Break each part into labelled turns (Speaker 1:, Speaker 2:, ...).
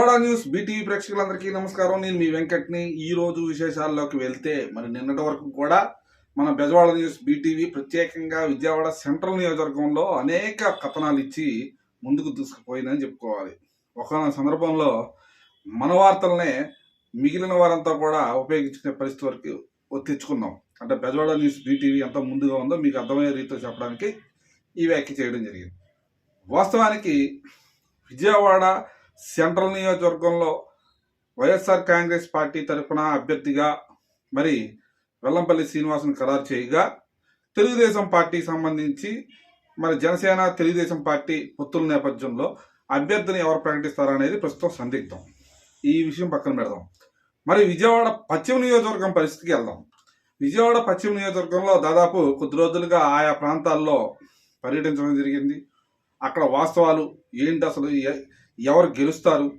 Speaker 1: Bezawada news BTV ప్రేక్షకులందరికీ నమస్కారం. నేను మీ వెంకట్ని. ఈ రోజు విశేషాల్లోకి వెళ్తే మరి నిన్నటి వరకు కూడా మన బెజవాడ న్యూస్ బీటీవీ ప్రత్యేకంగా విజయవాడ సెంట్రల్ నియోజకవర్గంలో అనేక కథనాలు ఇచ్చి ముందుకు దూసుకుపోయిందని చెప్పుకోవాలి. ఒక సందర్భంలో మన వార్తలనే మిగిలిన వారంతా కూడా ఉపయోగించుకునే పరిస్థితి వరకు తెచ్చుకున్నాం. అంటే బెజవాడ న్యూస్ బీటీవీ ఎంత ముందుగా ఉందో మీకు అర్థమయ్యే రీతిలో చెప్పడానికి ఈ వ్యాఖ్య చేయడం జరిగింది. వాస్తవానికి విజయవాడ సెంట్రల్ నియోజకవర్గంలో వైఎస్ఆర్ కాంగ్రెస్ పార్టీ తరఫున అభ్యర్థిగా మరి వెల్లంపల్లి శ్రీనివాసును ఖరారు చేయగా తెలుగుదేశం పార్టీ సంబంధించి మరి జనసేన తెలుగుదేశం పార్టీ పొత్తుల నేపథ్యంలో అభ్యర్థిని ఎవరు ప్రకటిస్తారనేది ప్రస్తుతం సందిగ్ధం. ఈ విషయం పక్కన పెడదాం. మరి విజయవాడ పశ్చిమ నియోజకవర్గం పరిస్థితికి వెళ్దాం. విజయవాడ పశ్చిమ నియోజకవర్గంలో దాదాపు కొద్ది రోజులుగా ఆయా ప్రాంతాల్లో పర్యటించడం జరిగింది. అక్కడ వాస్తవాలు ఏంటి అసలు? ఎవరు గెలుస్తారు?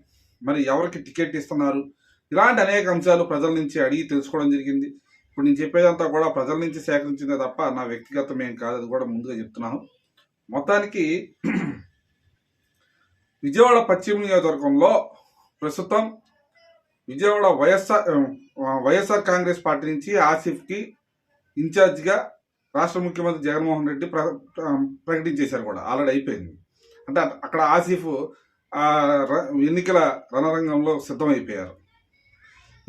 Speaker 1: మరి ఎవరికి టికెట్ ఇస్తున్నారు? ఇలాంటి అనేక అంశాలు ప్రజల నుంచి అడిగి తెలుసుకోవడం జరిగింది. ఇప్పుడు నేను చెప్పేదంతా కూడా ప్రజల నుంచి సేకరించిందే తప్ప నా వ్యక్తిగతం ఏం కాదు. అది కూడా ముందుగా చెప్తున్నాను. మొత్తానికి విజయవాడ పశ్చిమ నియోజకవర్గంలో ప్రస్తుతం Vijayawada YSR YSR Congress party నుంచి ఆసిఫ్కి ఇన్ఛార్జ్గా రాష్ట్ర ముఖ్యమంత్రి జగన్మోహన్ రెడ్డి ప్ర ప్రకటించేశారు కూడా. ఆల్రెడీ అయిపోయింది. అంటే అక్కడ ఆసిఫ్ ఆ, ర- ఎన్నికల రణరంగంలో సిద్ధమైపోయారు.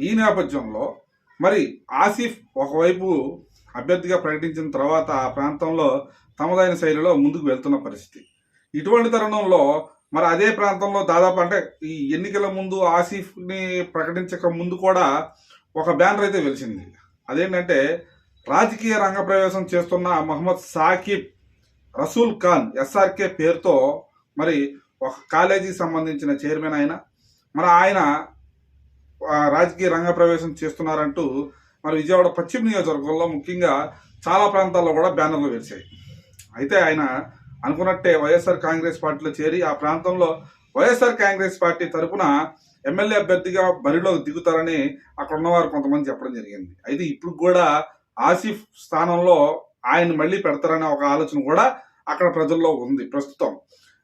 Speaker 1: ఈ నేపథ్యంలో మరి ఆసిఫ్ ఒకవైపు అభ్యర్థిగా ప్రకటించిన తర్వాత ఆ ప్రాంతంలో తమదైన శైలిలో ముందుకు వెళ్తున్న పరిస్థితి. ఇటువంటి తరుణంలో మరి అదే ప్రాంతంలో దాదాపు అంటే ఈ ఎన్నికల ముందు ఆసిఫ్ని ప్రకటించక ముందు కూడా ఒక బ్యానర్ అయితే వెలిసింది. అదేంటంటే రాజకీయ రంగ ప్రవేశం చేస్తున్న మహమ్మద్ సాకిబ్ రసూల్ ఖాన్ ఎస్ఆర్కే పేరుతో మరి ఒక కాలేజీకి సంబంధించిన చైర్మన్ ఆయన మరి ఆయన రాజకీయ రంగ ప్రవేశం చేస్తున్నారంటూ మరి విజయవాడ పశ్చిమ నియోజకవర్గంలో ముఖ్యంగా చాలా ప్రాంతాల్లో కూడా బ్యానర్లు వేశాయి. అయితే ఆయన అనుకున్నట్టే వైఎస్ఆర్ కాంగ్రెస్ పార్టీలో చేరి ఆ ప్రాంతంలో వైఎస్ఆర్ కాంగ్రెస్ పార్టీ తరపున ఎమ్మెల్యే అభ్యర్థిగా బరిలో దిగుతారని అక్కడ ఉన్నవారు కొంతమంది చెప్పడం జరిగింది. అయితే ఇప్పుడు కూడా ఆసిఫ్ స్థానంలో ఆయన మళ్ళీ పెడతారనే ఒక ఆలోచన కూడా అక్కడ ప్రజల్లో ఉంది ప్రస్తుతం.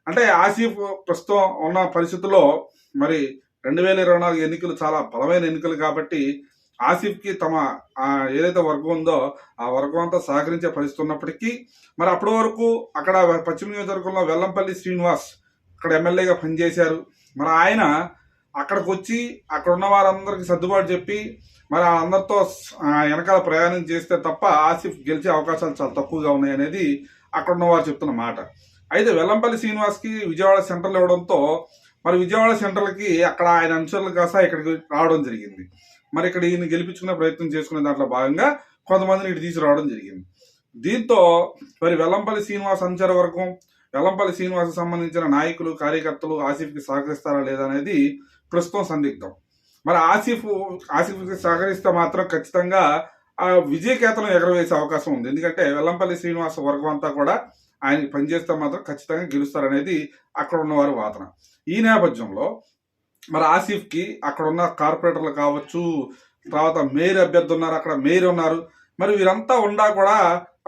Speaker 1: అంటే ఆసిఫ్ ప్రస్తుతం ఉన్న పరిస్థితుల్లో మరి రెండు వేల ఇరవై నాలుగు ఎన్నికలు చాలా బలమైన ఎన్నికలు కాబట్టి ఆసిఫ్కి తమ ఏదైతే వర్గం ఉందో ఆ వర్గం అంతా సహకరించే పరిస్థితి ఉన్నప్పటికీ మరి అప్పటి వరకు అక్కడ పశ్చిమ నియోజకవర్గంలో వెల్లంపల్లి శ్రీనివాస్ అక్కడ ఎమ్మెల్యేగా పనిచేశారు. మరి ఆయన అక్కడికి వచ్చి అక్కడ ఉన్న వారందరికీ సర్దుబాటు చెప్పి మరి అందరితో వెనకాల ప్రయాణం చేస్తే తప్ప ఆసిఫ్ గెలిచే అవకాశాలు చాలా తక్కువగా ఉన్నాయి అనేది అక్కడ ఉన్న వారు చెప్తున్న మాట. అయితే వెల్లంపల్లి శ్రీనివాస్కి విజయవాడ సెంట్రల్ ఇవ్వడంతో మరి విజయవాడ సెంట్రల్కి అక్కడ ఆయన అనుచరులు కాస్త ఇక్కడికి రావడం జరిగింది. మరి ఇక్కడ ఈయన గెలిపించుకునే ప్రయత్నం చేసుకునే దాంట్లో భాగంగా కొంతమందిని ఇటు తీసుకురావడం జరిగింది. దీంతో మరి వెల్లంపల్లి శ్రీనివాస్ అనుచర వర్గం వెల్లంపల్లి శ్రీనివాస్ సంబంధించిన నాయకులు కార్యకర్తలు ఆసిఫ్కి సహకరిస్తారా లేదా అనేది ప్రస్తుతం సందిగ్ధం. మరి ఆసిఫ్ ఆసిఫ్కి సహకరిస్తే మాత్రం ఖచ్చితంగా ఆ విజయకేతనం ఎగరవేసే అవకాశం ఉంది. ఎందుకంటే వెల్లంపల్లి శ్రీనివాస వర్గం అంతా కూడా ఆయనకి పనిచేస్తే మాత్రం ఖచ్చితంగా గెలుస్తారనేది అక్కడ ఉన్నవారి వాదన. ఈ నేపథ్యంలో మరి ఆసిఫ్కి అక్కడ ఉన్న కార్పొరేటర్లు కావచ్చు తర్వాత మేయర్ అభ్యర్థి ఉన్నారు అక్కడ మేయర్ ఉన్నారు. మరి వీరంతా ఉండా కూడా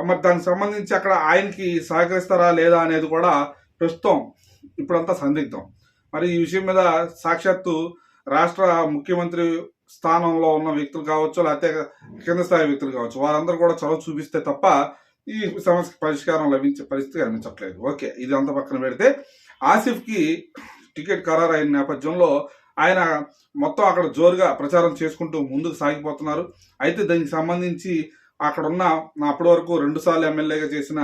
Speaker 1: మరి దానికి సంబంధించి అక్కడ ఆయనకి సహకరిస్తారా లేదా అనేది కూడా ప్రస్తుతం ఇప్పుడంతా సందిగ్ధం. మరి ఈ విషయం మీద సాక్షాత్తు రాష్ట్ర ముఖ్యమంత్రి స్థానంలో ఉన్న వ్యక్తులు కావచ్చు లేకపోతే కింద స్థాయి వ్యక్తులు కావచ్చు వారందరూ కూడా చొరవ చూపిస్తే తప్ప ఈ సమస్య పరిష్కారం లభించే పరిస్థితి కనిపించట్లేదు. ఓకే ఇది అంత పక్కన పెడితే ఆసిఫ్కి టికెట్ ఖరారు అయిన నేపథ్యంలో ఆయన మొత్తం అక్కడ జోరుగా ప్రచారం చేసుకుంటూ ముందుకు సాగిపోతున్నారు. అయితే దానికి సంబంధించి అక్కడ ఉన్న అప్పటి వరకు రెండుసార్లు ఎమ్మెల్యేగా చేసిన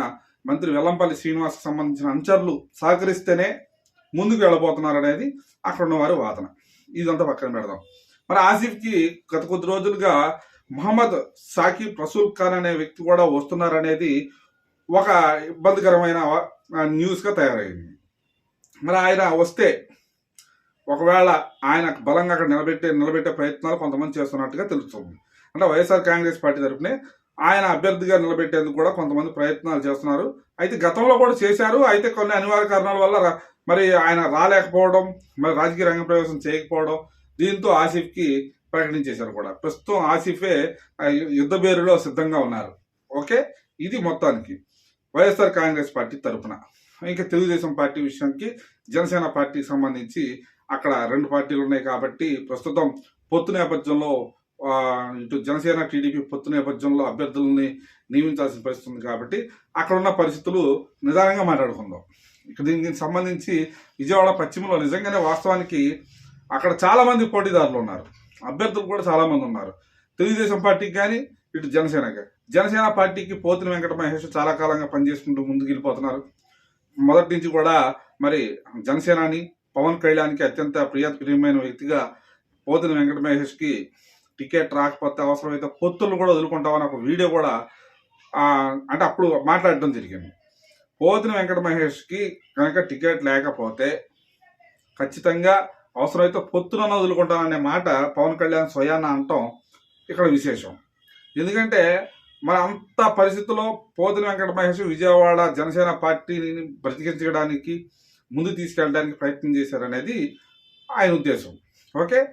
Speaker 1: మంత్రి వెల్లంపల్లి శ్రీనివాస్ సంబంధించిన అంచర్లు సహకరిస్తేనే ముందుకు వెళ్ళబోతున్నారు అనేది అక్కడ ఉన్న వారి వాదన. ఇదంతా పక్కన పెడదాం. మరి ఆసిఫ్కి గత కొద్ది రోజులుగా మహమ్మద్ సాకిబ్ రసూల్ ఖాన్ అనే వ్యక్తి కూడా వస్తున్నారనేది ఒక ఇబ్బందికరమైన న్యూస్గా తయారైంది. మరి ఆయన వస్తే ఒకవేళ ఆయన బలంగా అక్కడ నిలబెట్టే నిలబెట్టే ప్రయత్నాలు కొంతమంది చేస్తున్నట్టుగా తెలుస్తుంది. అంటే వైఎస్ఆర్ కాంగ్రెస్ పార్టీ తరఫునే ఆయన అభ్యర్థిగా నిలబెట్టేందుకు కూడా కొంతమంది ప్రయత్నాలు చేస్తున్నారు. అయితే గతంలో కూడా చేశారు. అయితే కొన్ని అనివార్య కారణాల వల్ల మరి ఆయన రాలేకపోవడం మరి రాజకీయ రంగ ప్రవేశం చేయకపోవడం దీంతో ఆసిఫ్కి ప్రకటించేశారు కూడా. ప్రస్తుతం ఆసిఫే యుద్ధ బేరులో సిద్ధంగా ఉన్నారు. ఓకే? ఇది మొత్తానికి. వైఎస్ఆర్ కాంగ్రెస్ పార్టీ తరఫున ఇంకా తెలుగుదేశం పార్టీ విషయానికి జనసేన పార్టీకి సంబంధించి అక్కడ రెండు పార్టీలు ఉన్నాయి కాబట్టి ప్రస్తుతం పొత్తు నేపథ్యంలో ఇటు జనసేన టీడీపీ పొత్తు నేపథ్యంలో అభ్యర్థులని నియమించాల్సిన పరిస్థితి ఉంది కాబట్టి అక్కడ ఉన్న పరిస్థితులు నిదానంగా మాట్లాడుకుందాం. ఇక్కడ దీనికి సంబంధించి విజయవాడ పశ్చిమలో నిజంగానే వాస్తవానికి అక్కడ చాలామంది పోటీదారులు ఉన్నారు. అభ్యర్థులు కూడా చాలామంది ఉన్నారు. తెలుగుదేశం పార్టీకి కానీ ఇటు జనసేనకి జనసేన పార్టీకి పోతిన వెంకట మహేష్ చాలా కాలంగా పనిచేసుకుంటూ ముందుకు వెళ్ళిపోతున్నారు. మొదటి నుంచి కూడా మరి జనసేనాని పవన్ కళ్యాణ్కి అత్యంత ప్రియమైన వ్యక్తిగా పోతిన వెంకట మహేష్కి టికెట్ రాకపోతే అవసరమైతే పొత్తులు కూడా వదులుకుంటామని ఒక వీడియో కూడా అంటే అప్పుడు మాట్లాడడం జరిగింది. పోతిన వెంకట మహేష్కి కనుక టికెట్ లేకపోతే ఖచ్చితంగా అవసరమైతే పొత్తున వదులుకుంటాననే మాట పవన్ కళ్యాణ్ స్వయాన అంటాం. ఇక్కడ విశేషం. ఎందుకంటే మన అంత పరిస్థితుల్లో పోతిన వెంకట మహేష్ విజయవాడ జనసేన పార్టీని బ్రతికించడానికి ముందు తీసుకెళ్ళడానికి ప్రయత్నం చేశారనేది ఆయన ఉద్దేశం. ఓకే?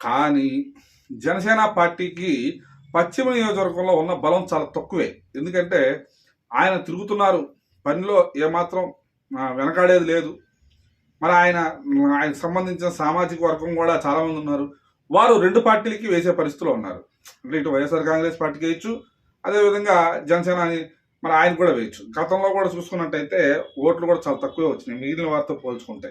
Speaker 1: కానీ జనసేన పార్టీకి పశ్చిమ నియోజకవర్గంలో ఉన్న బలం చాలా తక్కువే. ఎందుకంటే ఆయన తిరుగుతున్నారు. పనిలో ఏమాత్రం వెనకాడేది లేదు. మరి ఆయన ఆయనకు సంబంధించిన సామాజిక వర్గం కూడా చాలామంది ఉన్నారు. వారు రెండు పార్టీలకి వేసే పరిస్థితిలో ఉన్నారు. అంటే ఇటు వైఎస్ఆర్ కాంగ్రెస్ పార్టీకి వేయచ్చు అదేవిధంగా జనసేన అని మరి ఆయన కూడా వేయచ్చు. గతంలో కూడా చూసుకున్నట్టయితే ఓట్లు కూడా చాలా తక్కువే వచ్చినాయి మిగిలిన వారితో పోల్చుకుంటే.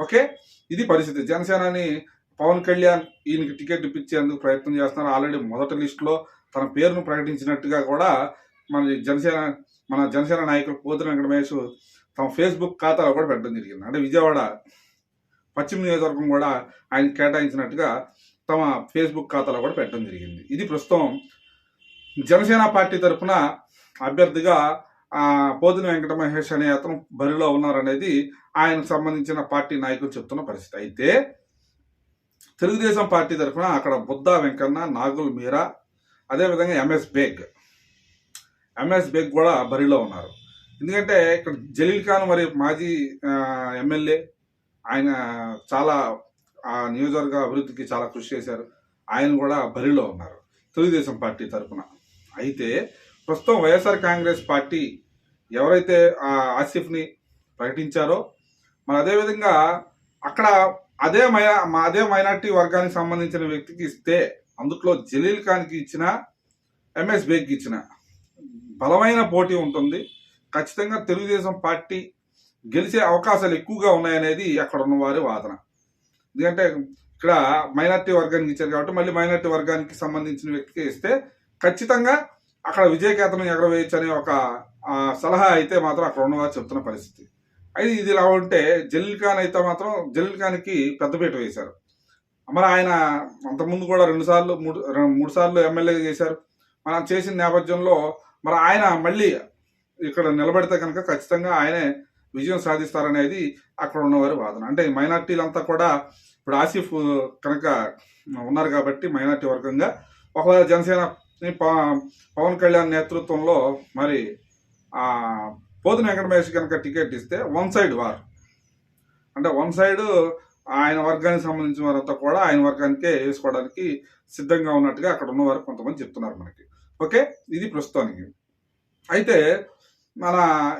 Speaker 1: ఓకే? ఇది పరిస్థితి. జనసేనని పవన్ కళ్యాణ్ ఈయనకి టికెట్ ఇప్పించేందుకు ప్రయత్నం చేస్తున్నారు. ఆల్రెడీ మొదటి లిస్టులో తన పేరును ప్రకటించినట్టుగా కూడా మన జనసేన మన జనసేన నాయకులు పోతున్న వెంకట తమ ఫేస్బుక్ ఖాతాలో కూడా పెట్టడం జరిగింది. అంటే విజయవాడ పశ్చిమ నియోజకవర్గం కూడా ఆయన కేటాయించినట్టుగా తమ ఫేస్బుక్ ఖాతాలో కూడా పెట్టడం జరిగింది. ఇది ప్రస్తుతం జనసేన పార్టీ తరఫున అభ్యర్థిగా పోదిన వెంకట మహేష్ అనే అతను బరిలో ఉన్నారనేది ఆయనకు సంబంధించిన పార్టీ నాయకులు చెప్తున్న పరిస్థితి. అయితే తెలుగుదేశం పార్టీ తరఫున అక్కడ బుద్ధా వెంకన్న నాగుల్ మీరా అదేవిధంగా ఎంఎస్ బేగ్. ఎంఎస్ బేగ్ కూడా బరిలో ఉన్నారు. ఎందుకంటే ఇక్కడ జలీల్ ఖాన్ మరి మాజీ ఎమ్మెల్యే ఆయన చాలా ఆ నియోజకవర్గ అభివృద్ధికి చాలా కృషి చేశారు. ఆయన కూడా బరిలో ఉన్నారు తెలుగుదేశం పార్టీ తరఫున అయితే ప్రస్తుతం వైఎస్ఆర్ కాంగ్రెస్ పార్టీ ఎవరైతే ఆ ఆసిఫ్ని ప్రకటించారో మరి అదేవిధంగా అక్కడ అదే మై మా అదే మైనార్టీ వర్గానికి సంబంధించిన వ్యక్తికి ఇస్తే అందుట్లో జలీల్ ఖాన్కి ఇచ్చిన ఎంఎస్ బేగ్కి ఇచ్చిన బలమైన పోటీ ఉంటుంది. ఖచ్చితంగా తెలుగుదేశం పార్టీ గెలిచే అవకాశాలు ఎక్కువగా ఉన్నాయనేది అక్కడ ఉన్న వారి వాదన. ఎందుకంటే ఇక్కడ మైనార్టీ వర్గానికి ఇచ్చారు కాబట్టి మళ్ళీ మైనార్టీ వర్గానికి సంబంధించిన వ్యక్తికి ఇస్తే ఖచ్చితంగా అక్కడ విజయకేతనం ఎగరవేయచ్చు అనే ఒక సలహా అయితే మాత్రం అక్కడ ఉన్నవారు చెప్తున్న పరిస్థితి. అయితే ఇది ఇలా ఉంటే జలీల్ ఖాన్ అయితే మాత్రం జలీల్ ఖాన్కి పెద్దపీట వేశారు. మరి ఆయన అంతకుముందు కూడా రెండు సార్లు మూడు రెండు- మూడు సార్లు ఎమ్మెల్యే చేశారు. మనం చేసిన నేపథ్యంలో మరి ఆయన మళ్ళీ ఇక్కడ నిలబడితే కనుక ఖచ్చితంగా ఆయనే విజయం సాధిస్తారనేది అక్కడ ఉన్నవారి వాదన. అంటే మైనార్టీలంతా కూడా ఇప్పుడు ఆసిఫ్ కనుక ఉన్నారు కాబట్టి మైనార్టీ వర్గంగా ఒకవేళ జనసేన ప- పవన్ కళ్యాణ్ నేతృత్వంలో మరి ఆ పోతున వెంకట మహేష్ కనుక టికెట్ ఇస్తే వన్ సైడ్ వార్. అంటే వన్ సైడ్ ఆయన వర్గానికి సంబంధించిన వారంతా కూడా ఆయన వర్గానికే వేసుకోవడానికి సిద్ధంగా ఉన్నట్టుగా అక్కడ ఉన్నవారు కొంతమంది చెప్తున్నారు మనకి. ఓకే? ఇది ప్రస్తుతానికి. అయితే మన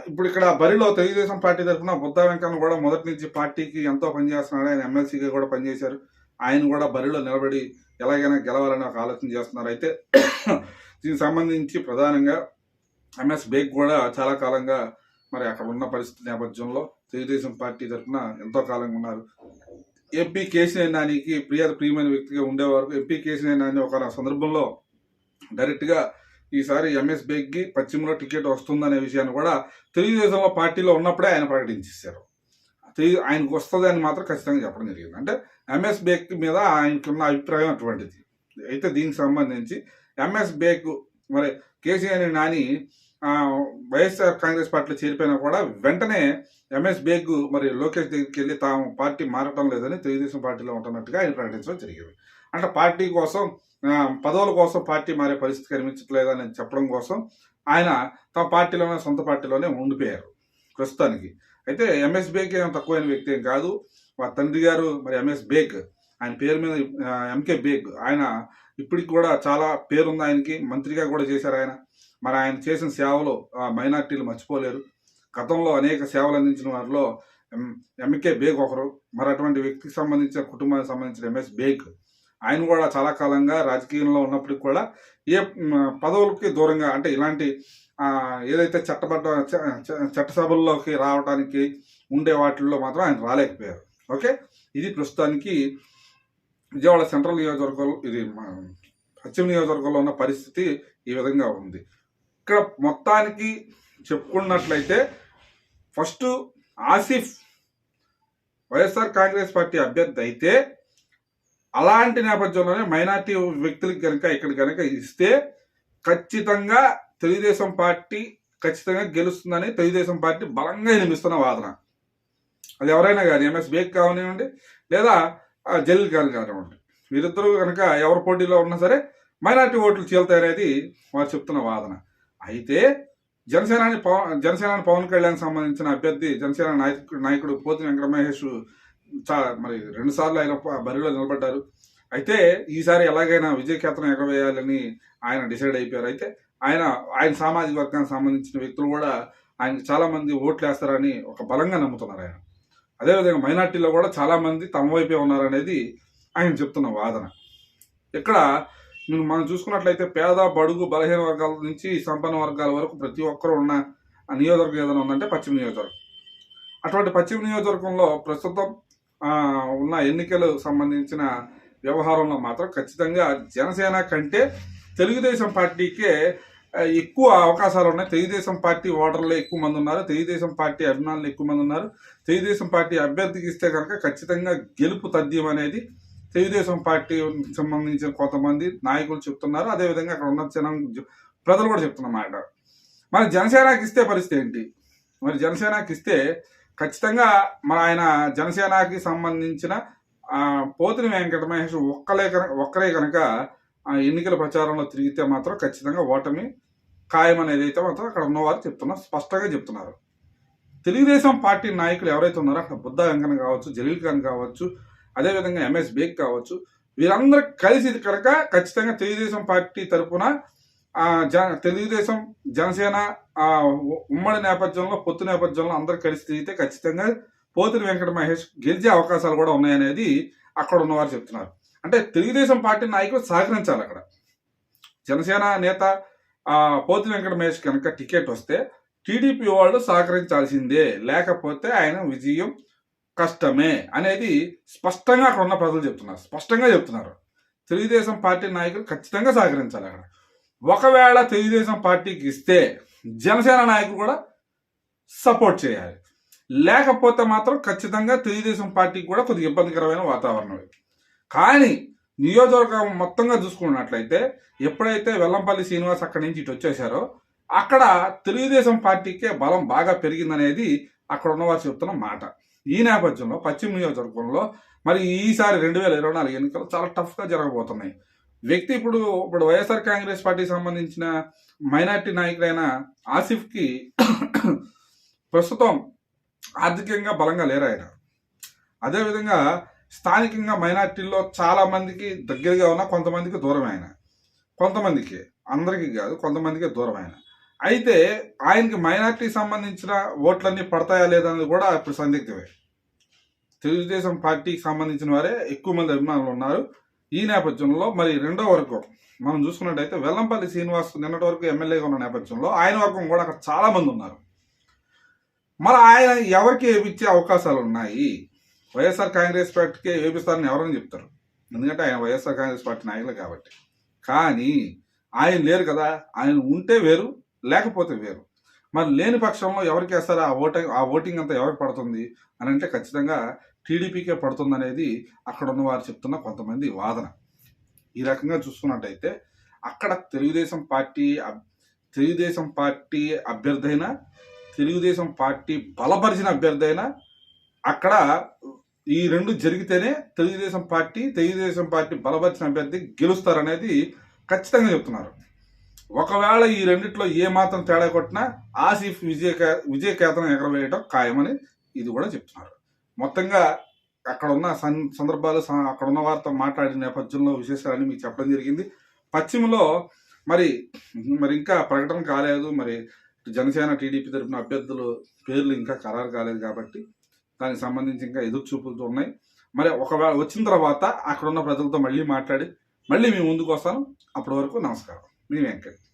Speaker 1: ఇప్పుడు ఇక్కడ బరిలో తెలుగుదేశం పార్టీ తరఫున బుద్ధా వెంకన్న కూడా మొదటి నుంచి పార్టీకి ఎంతో పనిచేస్తున్నాడు ఆయన ఎమ్మెల్సీగా కూడా పనిచేశారు. ఆయన కూడా బరిలో నిలబడి ఎలాగైనా గెలవాలని ఒక ఆలోచన చేస్తున్నారు. అయితే దీనికి సంబంధించి ప్రధానంగా ఎంఎస్ బేగ్ కూడా చాలా కాలంగా మరి అక్కడ ఉన్న పరిస్థితి నేపథ్యంలో తెలుగుదేశం పార్టీ తరఫున ఎంతో కాలంగా ఉన్నారు. ఎంపీ కేసీఆర్ నానికి ప్రియ ప్రియమైన వ్యక్తిగా ఉండేవారు. ఎంపీ కేసీఆర్ నాని ఒక సందర్భంలో డైరెక్ట్గా ఈసారి ఎంఎస్ బేగ్కి పశ్చిమలో టికెట్ వస్తుందనే విషయాన్ని కూడా తెలుగుదేశంలో పార్టీలో ఉన్నప్పుడే ఆయన ప్రకటించేశారు. తెలు- ఆయనకు వస్తుంది అని మాత్రం ఖచ్చితంగా చెప్పడం జరిగింది. అంటే ఎంఎస్ బేక్ మీద ఆయనకున్న అభిప్రాయం అటువంటిది. అయితే దీనికి సంబంధించి ఎంఎస్ బేగ్ మరి కేసీఆర్ నాని వైఎస్ఆర్ కాంగ్రెస్ పార్టీలో చేరిపోయినా కూడా వెంటనే ఎంఎస్ బేగ్ మరి లోకేష్ దగ్గరికి వెళ్ళి తాము పార్టీ మారటం లేదని తెలుగుదేశం పార్టీలో ఉంటున్నట్టుగా ఆయన ప్రకటించడం జరిగింది. అంటే పార్టీ కోసం పదవుల కోసం పార్టీ మారే పరిస్థితి కనిపించట్లేదని చెప్పడం కోసం ఆయన తమ పార్టీలోనే సొంత పార్టీలోనే ఉండిపోయారు ప్రస్తుతానికి. అయితే ఎంఎస్ బేక్ ఏం తక్కువైన వ్యక్తి ఏం కాదు. మా తండ్రి గారు మరి ఎంఎస్ బేక్ ఆయన పేరు మీద ఎంకే బేగ్ ఆయన ఇప్పటికి కూడా చాలా పేరుంది ఆయనకి మంత్రిగా కూడా చేశారు ఆయన. మరి ఆయన చేసిన సేవలు ఆ, మైనార్టీలు మర్చిపోలేరు. గతంలో అనేక సేవలు అందించిన వారిలో ఎంకే బేగ్ ఒకరు. మరి అటువంటి వ్యక్తికి సంబంధించిన కుటుంబానికి సంబంధించిన ఎంఎస్ బేగ్ ఆయన కూడా చాలా కాలంగా రాజకీయంలో ఉన్నప్పటికి కూడా ఏ పదవులకి దూరంగా అంటే ఇలాంటి ఏదైతే చట్టబడ్డ చట్టసభల్లోకి రావడానికి ఉండే వాటిల్లో మాత్రం ఆయన రాలేకపోయారు. ఓకే? ఇది ప్రస్తుతానికి విజయవాడ సెంట్రల్ నియోజకవర్గంలో ఇది పశ్చిమ నియోజకవర్గంలో ఉన్న పరిస్థితి ఈ విధంగా ఉంది. ఇక్కడ మొత్తానికి చెప్పుకున్నట్లయితే first Asif YSR Congress party అభ్యర్థి అయితే అలాంటి నేపథ్యంలోనే మైనార్టీ వ్యక్తులకు కనుక ఇక్కడ కనుక ఇస్తే ఖచ్చితంగా తెలుగుదేశం పార్టీ ఖచ్చితంగా గెలుస్తుందని తెలుగుదేశం పార్టీ బలంగా నిర్మిస్తున్న వాదన. అది ఎవరైనా కానీ ఎంఎస్ బేక్ కావనివ్వండి లేదా జలీల్ ఖాన్ కానివ్వండి వీరిద్దరూ కనుక ఎవరు పోటీలో ఉన్నా సరే మైనార్టీ ఓట్లు చీలుతాయి వారు చెప్తున్న వాదన. అయితే జనసేనాని పవన్ జనసేనాని పవన్ కళ్యాణ్ సంబంధించిన అభ్యర్థి జనసేన నాయకుడు నాయకుడు పోతి వెంకటమహేష్ మరి రెండు సార్లు ఆయన బరిలో నిలబడ్డారు. అయితే ఈసారి ఎలాగైనా విజయకేతనం ఎగవేయాలని ఆయన డిసైడ్ అయిపోయారు. అయితే ఆయన ఆయన సామాజిక వర్గానికి సంబంధించిన వ్యక్తులు కూడా ఆయనకు చాలామంది ఓట్లు వేస్తారని ఒక బలంగా నమ్ముతున్నారు ఆయన. అదేవిధంగా మైనార్టీలో కూడా చాలామంది తమ వైపే ఉన్నారనేది ఆయన చెప్తున్న వాదన. ఇక్కడ మనం చూసుకున్నట్లయితే పేద బడుగు బలహీన వర్గాల నుంచి సంపన్న వర్గాల వరకు ప్రతి ఒక్కరు ఉన్న ఆ నియోజకవర్గం ఏదైనా ఉందంటే పశ్చిమ నియోజకవర్గం. అటువంటి పశ్చిమ నియోజకవర్గంలో ప్రస్తుతం ఉన్న ఎన్నికలు సంబంధించిన వ్యవహారంలో మాత్రం ఖచ్చితంగా జనసేన కంటే తెలుగుదేశం పార్టీకే ఎక్కువ అవకాశాలు ఉన్నాయి. తెలుగుదేశం పార్టీ ఓటర్లు ఎక్కువ మంది ఉన్నారు. తెలుగుదేశం పార్టీ అభిమానులు ఎక్కువ మంది ఉన్నారు. తెలుగుదేశం పార్టీ అభ్యర్థికి ఇస్తే కనుక ఖచ్చితంగా గెలుపు తథ్యం అనేది తెలుగుదేశం పార్టీ సంబంధించిన కొంతమంది నాయకులు చెప్తున్నారు. అదేవిధంగా అక్కడ ఉన్న జనం ప్రజలు కూడా చెప్తున్నమాట మరి జనసేనకి ఇస్తే పరిస్థితి ఏంటి? మరి జనసేనకి ఇస్తే ఖచ్చితంగా మన ఆయన జనసేనకి సంబంధించిన పోతిని వెంకట మహేష్ ఒక్కలే కనుక ఒక్కరే కనుక ఆ ఎన్నికల ప్రచారంలో తిరిగితే మాత్రం ఖచ్చితంగా ఓటమి ఖాయం అనేది అయితే మాత్రం అక్కడ ఉన్నవారు చెప్తున్నారు స్పష్టంగా చెప్తున్నారు. తెలుగుదేశం పార్టీ నాయకులు ఎవరైతే ఉన్నారో అక్కడ బుద్ధ వెంకన కావచ్చు జలీల్ ఖాన్ కావచ్చు అదేవిధంగా ఎంఎస్ బేగ్ కావచ్చు వీరందరూ కలిసి కనుక ఖచ్చితంగా తెలుగుదేశం పార్టీ తరపున జ తెలుగుదేశం జనసేన ఆ, ఉమ్మడి నేపథ్యంలో పొత్తు నేపథ్యంలో అందరూ కలిసి తిరిగితే ఖచ్చితంగా పోతిరి వెంకట మహేష్ గెలిచే అవకాశాలు కూడా ఉన్నాయనేది అక్కడ ఉన్నవారు చెప్తున్నారు. అంటే తెలుగుదేశం పార్టీ నాయకులు సహకరించాలి అక్కడ. జనసేన నేత ఆ, పోతి వెంకట మహేష్ కనుక టికెట్ వస్తే టీడీపీ వాళ్ళు సహకరించాల్సిందే లేకపోతే ఆయన విజయం కష్టమే అనేది స్పష్టంగా అక్కడ ఉన్న ప్రజలు చెప్తున్నారు. స్పష్టంగా చెప్తున్నారు. తెలుగుదేశం పార్టీ నాయకులు ఖచ్చితంగా సహకరించాలి అక్కడ. ఒకవేళ తెలుగుదేశం పార్టీకి ఇస్తే జనసేన నాయకులు కూడా సపోర్ట్ చేయాలి. లేకపోతే మాత్రం ఖచ్చితంగా తెలుగుదేశం పార్టీకి కూడా కొద్దిగా ఇబ్బందికరమైన వాతావరణం కానీ నియోజకవర్గం మొత్తంగా చూసుకున్నట్లయితే ఎప్పుడైతే వెల్లంపల్లి శ్రీనివాస్ అక్కడి నుంచి ఇటు వచ్చేసారో అక్కడ తెలుగుదేశం పార్టీకే బలం బాగా పెరిగిందనేది అక్కడ ఉన్నవారు చెప్తున్న మాట. ఈ నేపథ్యంలో పశ్చిమ నియోజకవర్గంలో మరి ఈసారి రెండు వేల ఇరవై నాలుగు ఎన్నికలు చాలా టఫ్గా జరగబోతున్నాయి. వ్యక్తి ఇప్పుడు ఇప్పుడు వైఎస్ఆర్ కాంగ్రెస్ పార్టీకి సంబంధించిన మైనార్టీ నాయకుడైన ఆసిఫ్కి ప్రస్తుతం ఆర్థికంగా బలంగా లేరు ఆయన. అదేవిధంగా స్థానికంగా మైనార్టీల్లో చాలా మందికి దగ్గరగా ఉన్న కొంతమందికి దూరం ఆయన. కొంతమందికి అందరికీ కాదు కొంతమందికి దూరం ఆయన. అయితే ఆయనకి మైనార్టీ సంబంధించిన ఓట్లన్నీ పడతాయా లేదా అనేది కూడా ఇప్పుడు సందిగ్ధమే. తెలుగుదేశం పార్టీకి సంబంధించిన వారే ఎక్కువ మంది అభిమానులు ఉన్నారు. ఈ నేపథ్యంలో మరి రెండో వరకు మనం చూసుకున్నట్టయితే వెల్లంపల్లి శ్రీనివాస్ నిన్నటి వరకు ఎమ్మెల్యేగా ఉన్న నేపథ్యంలో ఆయన వర్గం కూడా అక్కడ చాలా మంది ఉన్నారు. మరి ఆయన ఎవరికి వేపించే అవకాశాలు ఉన్నాయి? వైఎస్ఆర్ కాంగ్రెస్ పార్టీకి వేపిస్తారని ఎవరని చెప్తారు? ఎందుకంటే ఆయన వైఎస్ఆర్ కాంగ్రెస్ పార్టీ నాయకులు కాబట్టి. కానీ ఆయన లేరు కదా. ఆయన ఉంటే వేరు లేకపోతే వేరు. మరి లేని పక్షంలో ఎవరికి వేస్తారు? ఆ ఓటింగ్ ఆ ఓటింగ్ అంతా ఎవరికి పడుతుంది? అని అంటే ఖచ్చితంగా టీడీపీకే పడుతుందనేది అక్కడ ఉన్న వారు చెప్తున్న కొంతమంది వాదన. ఈ రకంగా చూసుకున్నట్టయితే అక్కడ తెలుగుదేశం పార్టీ అబ్- తెలుగుదేశం పార్టీ అభ్యర్థి అయినా తెలుగుదేశం పార్టీ బలపరిచిన అభ్యర్థి అయినా అక్కడ ఈ రెండు జరిగితేనే తెలుగుదేశం పార్టీ తెలుగుదేశం పార్టీ బలపరిచిన అభ్యర్థి గెలుస్తారనేది ఖచ్చితంగా చెప్తున్నారు. ఒకవేళ ఈ రెండిట్లో ఏ మాత్రం తేడా కొట్టినా ఆసిఫ్ విజయ విజయ కేతనం ఎగరవేయడం ఖాయమని ఇది కూడా చెప్తున్నారు. మొత్తంగా అక్కడ ఉన్న సన్- సందర్భాలు స- అక్కడ ఉన్న వారితో మాట్లాడిన నేపథ్యంలో విశేషాలని మీకు చెప్పడం జరిగింది. పశ్చిమలో మరి మరి ఇంకా ప్రకటన కాలేదు. మరి జనసేన టీడీపీ తరపున అభ్యర్థులు పేర్లు ఇంకా ఖరారు కాలేదు కాబట్టి దానికి సంబంధించి ఇంకా ఎదురు చూపులతో ఉన్నాయి. మరి ఒకవేళ వచ్చిన తర్వాత అక్కడ ఉన్న ప్రజలతో మళ్ళీ మాట్లాడి మళ్ళీ మీ ముందుకు వస్తాను. అప్పటి వరకు నమస్కారం. మీ వెంకట్.